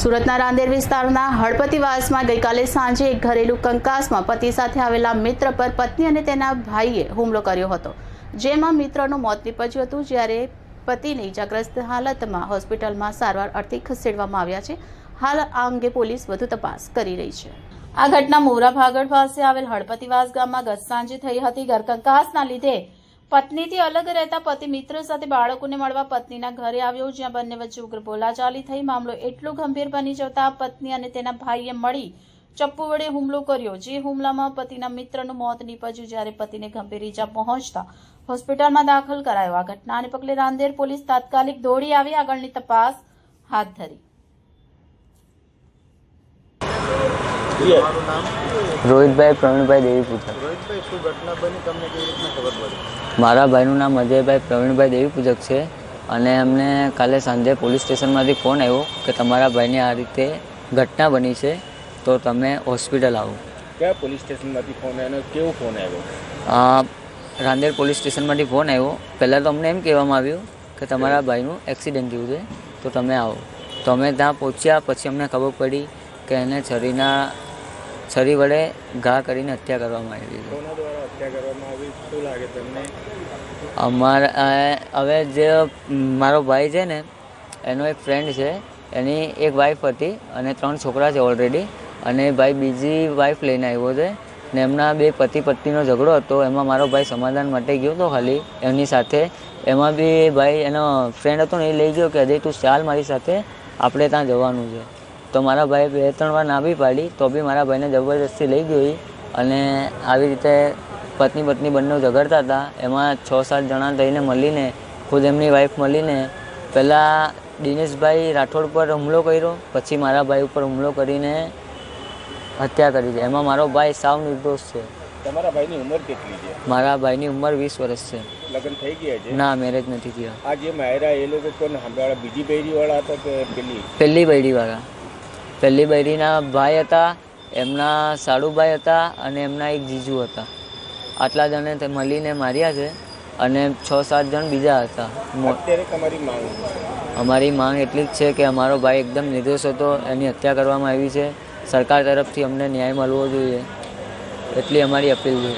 સુરતના રાંદેર વિસ્તારના હળપતિવાસમાં ગઈકાલે સાંજે એક ઘરેલું કંકાસમાં પતિ સાથે આવેલા મિત્ર પર પત્ની અને તેના ભાઈએ હુમલો કર્યો હતો. જેમાં મિત્રનું મોત નીપજ્યું હતું, જ્યારે પતિને ઇજાગ્રસ્ત હાલતમાં હોસ્પિટલમાં સારવાર અર્થે ખસેડવામાં આવ્યા છે. હાલ આ અંગે પોલીસ વધુ તપાસ કરી રહી છે. આ ઘટના મોરા ભાગળ પાસે આવેલ હળપતિવાસ ગામમાં ગત સાંજે થઈ હતી. ઘરકંકાસના લીધે પત્નીથી અલગ રહેતા પતિ મિત્ર સાથે બાળકોને મળવા પત્નીના ઘરે આવ્યો જ્યાં બંને વચ્ચે ઉગ્ર બોલાચાલી થઈ. મામલો એટલો ગંભીર બની જતા પત્ની અને તેના ભાઈએ મળી ચપ્પુ વડે હુમલો કર્યો જે હુમલામાં પતિના મિત્રનું મોત નીપજ્યું જ્યારે પતિને ગંભીર ઈજા પહોંચતા હોસ્પિટલમાં દાખલ કરાયો. આ ઘટનાને પગલે રાંદેર પોલીસ તાત્કાલિક દોડી આવી. આગળની તપાસ હાથ ધરી. રોહિતભાઈ પ્રવીણભાઈ દેવી પૂજક રોહિતભાઈ શું ઘટના બની? તમને કેવી રીતના ખબર પડી? મારા ભાઈનું નામ અજયભાઈ પ્રવીણભાઈ દેવી પૂજક છે. અને અમને કાલે સાંજે પોલીસ સ્ટેશનમાંથી ફોન આવ્યો કે તમારા ભાઈને આ રીતે ઘટના બની છે તો તમે હોસ્પિટલ આવો. કયા પોલીસ સ્ટેશનમાંથી ફોન આવ્યો કેવો ફોન આવ્યો? રાંદેર પોલીસ સ્ટેશનમાંથી ફોન આવ્યો. પહેલાં તો અમને એમ કહેવામાં આવ્યું કે તમારા ભાઈનું એક્સિડન્ટ થયું છે તો તમે આવો. તો અમે ત્યાં પહોંચ્યા પછી અમને ખબર પડી કે એને છરીના છરી વડે ઘા કરીને હત્યા કરવામાં આવી તમને? અમારા હવે જે મારો ભાઈ છે ને એનો એક ફ્રેન્ડ છે એની એક વાઈફ હતી અને ત્રણ છોકરા છે ઓલરેડી અને ભાઈ બીજી વાઈફ લઈને આવ્યો છે. ને એમના બે પતિ પત્નીનો ઝઘડો હતો. એમાં મારો ભાઈ સમાધાન માટે ગયો હતો ખાલી એમની સાથે. એમાં બી ભાઈ એનો ફ્રેન્ડ હતો ને એ લઈ ગયો કે અજય તું ચાલ મારી સાથે. આપણે ત્યાં જવાનું છે. તો મારા ભાઈએ બે ત્રણ વાર ના બી પાડી તો બી મારા ભાઈને જબરદસ્તી લઈ ગઈ અને આવી રીતે પત્ની પત્ની બંને ઝઘડતા હતા. એમાં છ સાત જણા થઈને મળીને ખુદ એમની વાઈફ મળીને પહેલાં દિનેશભાઈ રાઠોડ પર હુમલો કર્યો પછી મારા ભાઈ ઉપર હુમલો કરીને હત્યા કરી છે. એમાં મારો ભાઈ સાવ નિર્દોષ છે. તમારા ભાઈની ઉંમર કેટલી છે? મારા ભાઈની ઉંમર વીસ વર્ષ છે. લગ્ન થઈ ગયા છે? ના મેરેજ નથી થયા. આ જે માયરા એ લોકો કોણ સાંભળ્યા? બીજી બૈરીવાળા હતા કે પેલી? પહેલી બૈરીવાળા. પહેલી બૈરીના ભાઈ હતા એમના સાડુભાઈ હતા અને એમના એક જીજુ હતા. આટલા જણે તે મળીને માર્યા છે અને છ સાત જણ બીજા હતા. અમારી માંગ એટલી જ છે કે અમારો ભાઈ એકદમ નિર્દોષ હતો એની હત્યા કરવામાં આવી છે. સરકાર તરફથી અમને ન્યાય મળવો જોઈએ. એટલી અમારી અપીલ છે.